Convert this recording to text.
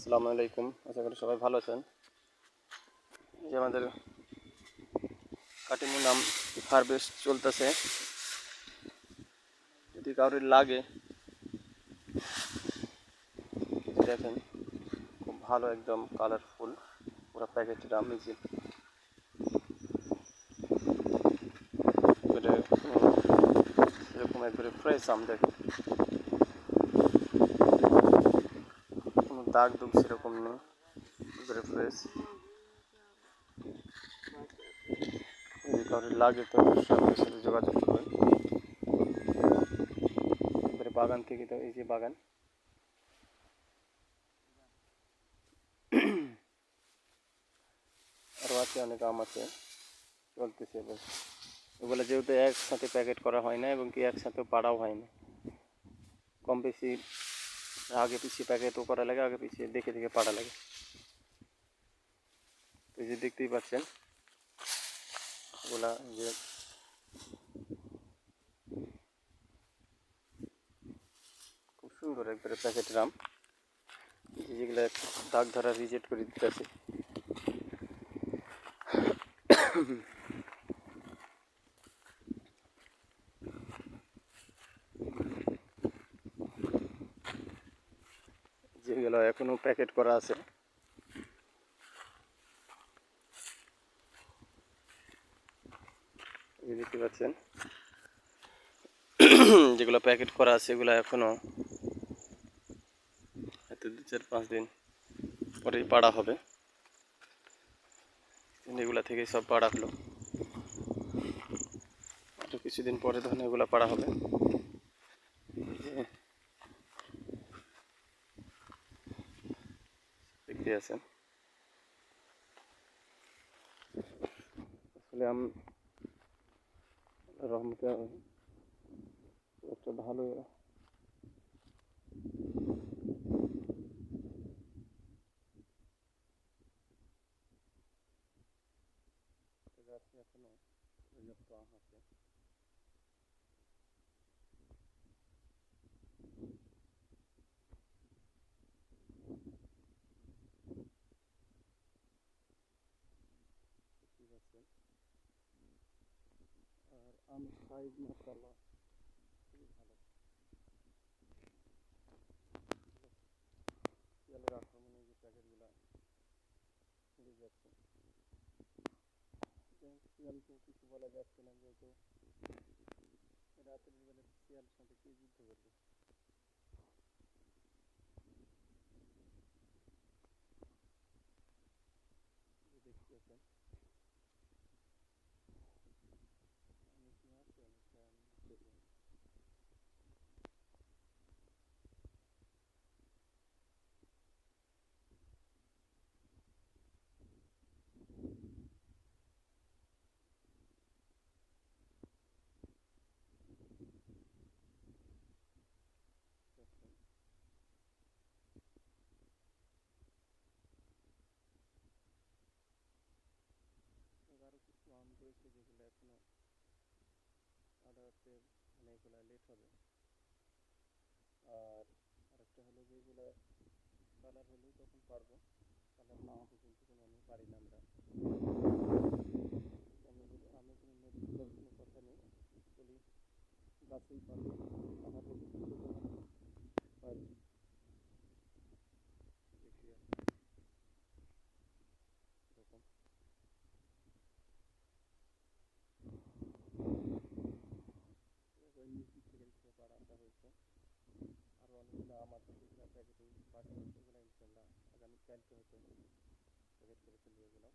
আসসালামু আলাইকুম। আশা করি সবাই ভালো আছেন। যে আমাদের কাটিমু নাম হারভেস্ট চলতেছে। যদি কারোর লাগে, দেখেন, খুব ভালো একদম কালারফুল পুরো প্যাকেটের আম এরকম একবারে ফ্রেশ আম দেখেন কোনো দাগ দুগ সেরকম নেই একবারে ফ্রেশ যদি কারোর লাগে তো আমাদের সাথে যোগাযোগ করবেন। একবারে বাগান থেকে তো এই যে বাগান। আরও আছে অনেক আম আছে, চলতেছে এবার। এগুলো যেহেতু একসাথে প্যাকেট করা হয় না এবং কি একসাথে পাড়াও হয় না। কম বেশি আগে পিছিয়ে প্যাকেটও করা লাগে আগে পিছিয়ে দেখে দেখে পাড়া লাগে তো এই যে দেখতেই পাচ্ছেন ওগুলা যে খুব সুন্দর একবারে প্যাকেটের আম যেগুলো দাগ ধরা রিজেক্ট করে দিতে আছে যেগুলো এখনও প্যাকেট করা আছে। দেখতে পাচ্ছেন, যেগুলো প্যাকেট করা আছে, এগুলো এখনও হয়তো দু চার পাঁচ দিন পরেই পাড়া হবে। এগুলা থেকে সব পাড়া হলো। কিছুদিন পরে ধরুন এগুলো পাড়া হবে এই যে দেখতে আছেন আসলে আম রহমতে একটা ভালো গাছে এখনও পর্যাপ্ত আম আছে দেখতেই আর আম সাইজ মাসাল্লাহ খুবই ভালো। শিয়ালের আক্রমণে যে প্যাকেটগুলো ছিঁড়ে যাচ্ছে। শিয়ালকেও কিছু বলা যাচ্ছে না, যেহেতু রাতের বেলা শিয়ালের সাথে কে যুদ্ধ করবে এই যে দেখতে পাচ্ছেন আমি কি আছে অনেকটা আমি দেখলাম দেখছেন এবার আরও কিছু আম রয়েছে এখনও আদালতে মানে এগুলো লেট হবে। আর আরেকটা হলো যে এগুলো কালার হলেও তখন পারব কালার না হলে কিন্তু কোনো পারি না আমরা আমি বলি আমি কোনো মেডিকেলের কোনো কথা নেই বলি গাছেই পারবে কালার হলে কিন্তু তখন পারি দেখি আর এরকম এবার নিচ দিক থেকে দেখতে পাড়া আটা হয়েছে আরও অনেকগুলো আম আছে সেগুলো প্যাকেটে বাকি আছে এগুলো ইনশাল্লাহ কালকে হয়তো করে চলে এগুলো